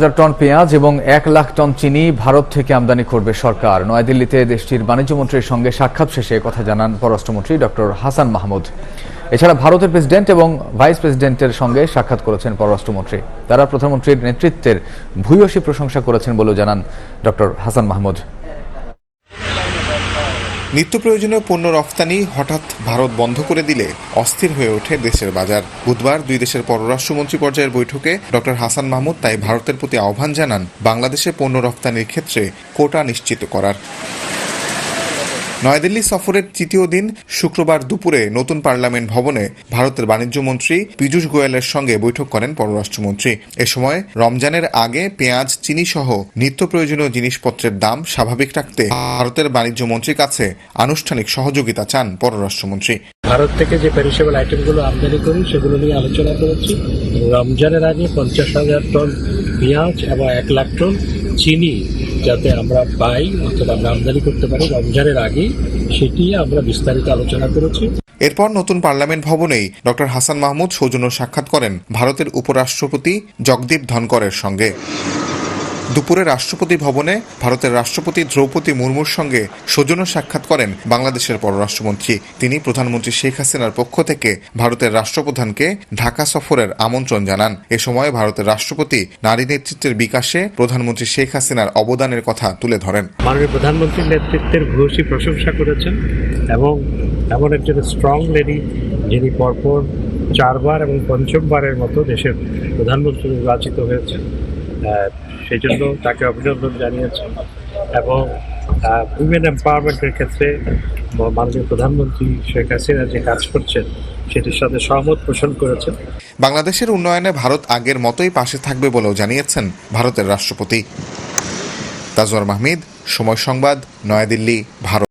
হাজার টন পেঁয়াজ এবং এক লাখ টন চিনি ভারত থেকে আমদানি করবে সরকার। নয়াদিল্লিতে দেশটির বাণিজ্যমন্ত্রীর সঙ্গে সাক্ষাৎ শেষে কথা জানান পররাষ্ট্রমন্ত্রী ডক্টর হাসান মাহমুদ। এছাড়া ভারতের প্রেসিডেন্ট এবং ভাইস প্রেসিডেন্টের সঙ্গে সাক্ষাৎ করেছেন পররাষ্ট্রমন্ত্রী। তারা প্রধানমন্ত্রীর নেতৃত্বের ভূয়সী প্রশংসা করেছেন বলেও জানান ডক্টর হাসান মাহমুদ। নিত্য প্রয়োজনীয় পণ্য রফতানি হঠাৎ ভারত বন্ধ করে দিলে অস্থির হয়ে ওঠে দেশের বাজার। বুধবার দুই দেশের পররাষ্ট্রমন্ত্রী পর্যায়ের বৈঠকে ডক্টর হাসান মাহমুদ তাই ভারতের প্রতি আহ্বান জানান বাংলাদেশে পণ্য রফতানির ক্ষেত্রে কোটা নিশ্চিত করার। নয়াদিল্লি সফরের তৃতীয় দিন শুক্রবার দুপুরে নতুন পার্লামেন্ট ভবনে ভারতের বাণিজ্য মন্ত্রী পীযূষ গোয়েলের সঙ্গে বৈঠক করেন পররাষ্ট্রমন্ত্রী। এ সময় রমজানের আগে পেঁয়াজ, চিনি সহ নিত্য প্রয়োজনীয় জিনিসপত্রের দাম স্বাভাবিক রাখতে ভারতের বাণিজ্য মন্ত্রীর কাছে আনুষ্ঠানিক সহযোগিতা চান পররাষ্ট্রমন্ত্রী। ভারত থেকে যে প্যারিসেবল আইটেমগুলো আমদানি করি, সেগুলো নিয়ে আলোচনা করেছি। রমজানের আগে পঞ্চাশ হাজার টন পেঁয়াজ এবং এক লাখ টন চিনি যাতে আমরা পাই অথবা আমরা আমদানি করতে পারি। রমজানের আগে সেটি আমরা বিস্তারিত আলোচনা করেছি। এরপর নতুন পার্লামেন্ট ভবনেই ডক্টর হাসান মাহমুদ সৌজন্য সাক্ষাৎ করেন ভারতের উপরাষ্ট্রপতি জগদীপ ধনকরের সঙ্গে। দুপুরে রাষ্ট্রপতি ভবনে ভারতের রাষ্ট্রপতি দ্রৌপদী মুর্মুর সঙ্গে সৌজন্য সাক্ষাৎ করেন বাংলাদেশের পররাষ্ট্রমন্ত্রী। তিনি প্রধানমন্ত্রী শেখ হাসিনার পক্ষ থেকে ভারতের রাষ্ট্রপ্রধানকে ঢাকা সফরের আমন্ত্রণ জানান। এ সময় ভারতের রাষ্ট্রপতি নারী নেতৃত্বের বিকাশে প্রধানমন্ত্রী শেখ হাসিনার অবদানের কথা তুলে ধরেন। মাননীয় প্রধানমন্ত্রীর নেতৃত্বের ভূয়সী প্রশংসা করেছেন এবং এমন একজন স্ট্রং লেডি যিনি পরপর চারবার এবং পঞ্চমবারের মতো দেশের প্রধানমন্ত্রী নির্বাচিত হয়েছেন। সেই জন্য তাকে অভিনন্দন জানিয়েছেন এবং উইমেন এম্পাওয়ারমেন্টের ক্ষেত্রে মাননীয় প্রধানমন্ত্রী শেখ হাসিনা যে কাজ করছেন, সেটির সাথে সহমত পোষণ করেছেন। বাংলাদেশের উন্নয়নে ভারত আগের মতোই পাশে থাকবে বলেও জানিয়েছেন ভারতের রাষ্ট্রপতি। তাজওয়ার মাহমিদ, সময় সংবাদ, নয়াদিল্লি, ভারত।